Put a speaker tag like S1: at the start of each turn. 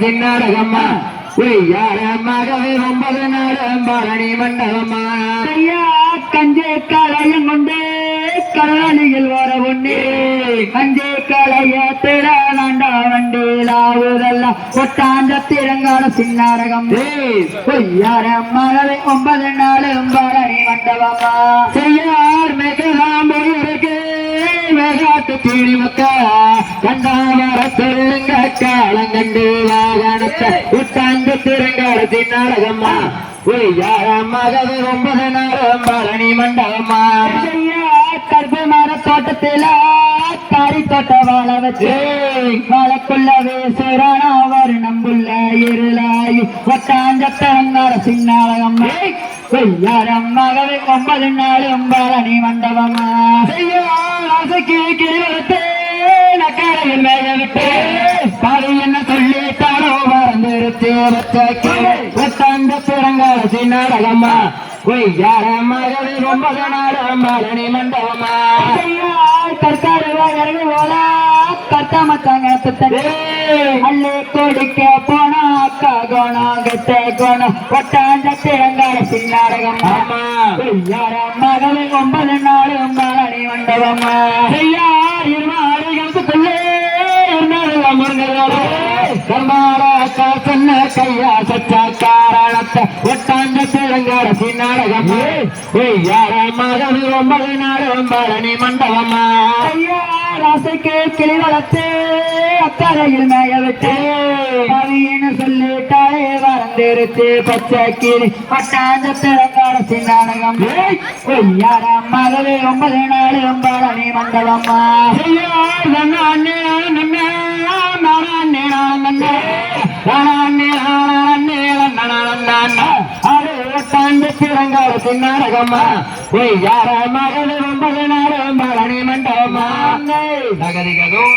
S1: சின்னாடகம்மா யார மகவே ஒன்பது நாடு பழனி மண்டபமா
S2: ஐயா கஞ்சே களையம் கொண்டு கடலில் வர கஞ்சே வண்டியிலாவுதெல்லாம் ஒட்டாந்த திறங்கால பொய்யார ஒன்பது நாளும் மண்டபமா
S1: மெகாட்டு தீனி மக்கா கண்டாவர சொல்லுங்க காலங்கண்டு வாகனத்தை உட்டாந்து திறங்கால சின்னாடகம்மா யார மகவே ஒன்பது நாடு பழனி மண்டபமா
S2: ஐயா கருப்பு மர தோட்டத்தில காரி தோட்ட வாழ வச்சு. வாழக்குள்ளவே சுரணா வருணம்புள்ள இருளாயி ஒட்டாஞ்ச திறங்கால சின்னாரகம்மா பொய்யாரம் மகளே ஒன்பது நாளும் பழனி மண்டபமா
S1: ஆசைக்கு கிரிவலத்தே நக்கரையில் மேயவிட்டு பாரு என்ன சொல்லி தானோ மறந்துருச்சு ஒத்தாந்த திறங்கால சின்னாடகம்மா பொய்யார மகளே ஒன்பது நாடு பழனி மண்டபமா
S2: கற்காடு வாழறது போல கத்த மத்தாங்க சுத்தே அள்ளி கொடுக்க போனா அக்கா கோணம் கெட்ட கோணம் ஒட்டாந்த திறங்கால ஒன்பது நாளும் பழனி மண்டபமா
S1: செய்யார் கையா சச்ச காரணத்தை ஒட்டாந்த திறங்கார யார மகன் ஒன்பது பழனி
S2: ஐயா ராசைக்கு கிளி வளர்த்து அக்கறையில் மேய விட்டு. கவின்னு சொல்லிட்டாலே வரந்திருச்சு பச்சை கிளி பட்டாந்த திறங்கால சின்னாடகம் யார மகளே ஒன்பது
S1: நானே நானே நானே நானே அது ஒட்டாந்த திறங்கார சின்னாடகம்மா யார மகன் ஒன்பது நாடும் பழனி மண்டபமா. நகரிகதோ